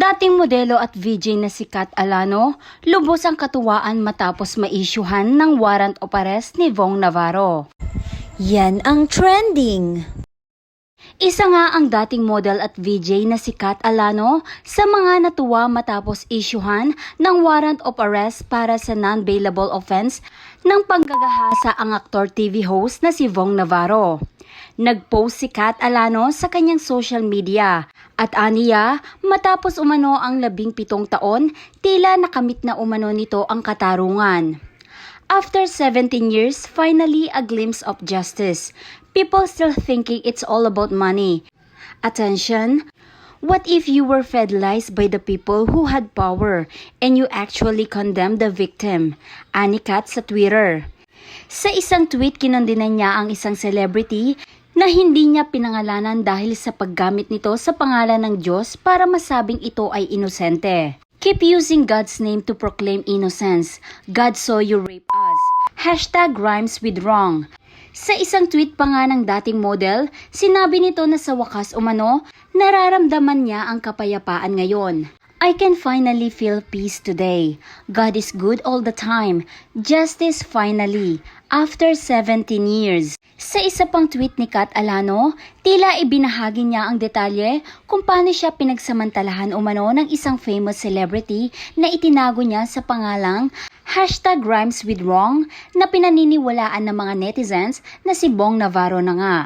Dating modelo at VJ na si Kat Alano, lubos ang katuwaan matapos maisyuhan ng warrant of arrest ni Vong Navarro. Yan ang trending. Isa nga ang dating model at VJ na si Kat Alano sa mga natuwa matapos isyuhan ng warrant of arrest para sa non-bailable offense ng panggagahasa ang aktor TV host na si Vong Navarro. Nag-post si Kat Alano sa kanyang social media at aniya matapos umano ang labing pitong taon, tila nakamit na umano nito ang katarungan. After 17 years, finally a glimpse of justice. People still thinking it's all about money. Attention! What if you were fed lies by the people who had power and you actually condemned the victim? Anikat sa Twitter. Sa isang tweet, kinondinan niya ang isang celebrity na hindi niya pinangalanan dahil sa paggamit nito sa pangalan ng Diyos para masabing ito ay inosente. Keep using God's name to proclaim innocence. God saw you rape us. Hashtag rhymes with wrong. Sa isang tweet pa nga ng dating model, sinabi nito na sa wakas umano, nararamdaman niya ang kapayapaan ngayon. I can finally feel peace today. God is good all the time. Justice finally. After 17 years. Sa isa pang tweet ni Kat Alano, tila ibinahagi niya ang detalye kung paano siya pinagsamantalahan umano ng isang famous celebrity na itinago niya sa pangalang hashtag rhymes with wrong na pinaniniwalaan ng mga netizens na si Bong Navarro na nga.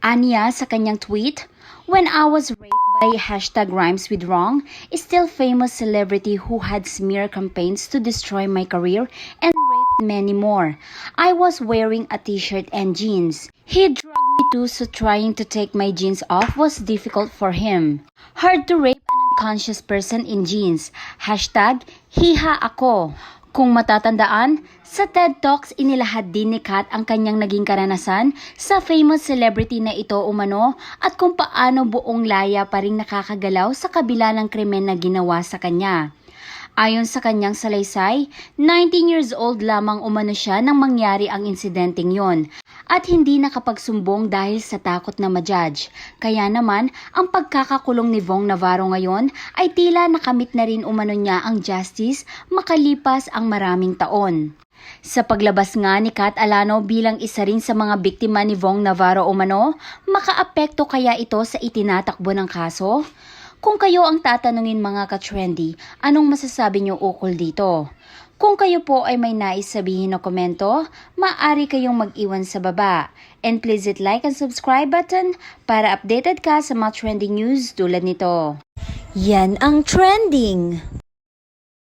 Aniya sa kanyang tweet, When I was by hashtag rhymes with wrong, a still famous celebrity who had smear campaigns to destroy my career and raped many more. I was wearing a t-shirt and jeans. He drugged me too so trying to take my jeans off was difficult for him. Hard to rape an unconscious person in jeans. Hashtag hiha ako. Kung matatandaan, sa TED Talks inilahad din ni Kat ang kanyang naging karanasan sa famous celebrity na ito umano at kung paano buong laya pa rin nakakagalaw sa kabila ng krimen na ginawa sa kanya. Ayon sa kanyang salaysay, 19 years old lamang umano siya nang mangyari ang insidenteng yon at hindi nakapagsumbong dahil sa takot na ma-judge. Kaya naman, ang pagkakakulong ni Vong Navarro ngayon ay tila nakamit na rin umano niya ang justice makalipas ang maraming taon. Sa paglabas nga ni Kat Alano bilang isa rin sa mga biktima ni Vong Navarro umano, makaapekto kaya ito sa itinatakbo ng kaso? Kung kayo ang tatanungin mga ka-trendy, anong masasabi niyo ukol dito? Kung kayo po ay may nais sabihin na komento, maaari kayong mag-iwan sa baba. And please hit like and subscribe button para updated ka sa mga trending news tulad nito. Yan ang trending.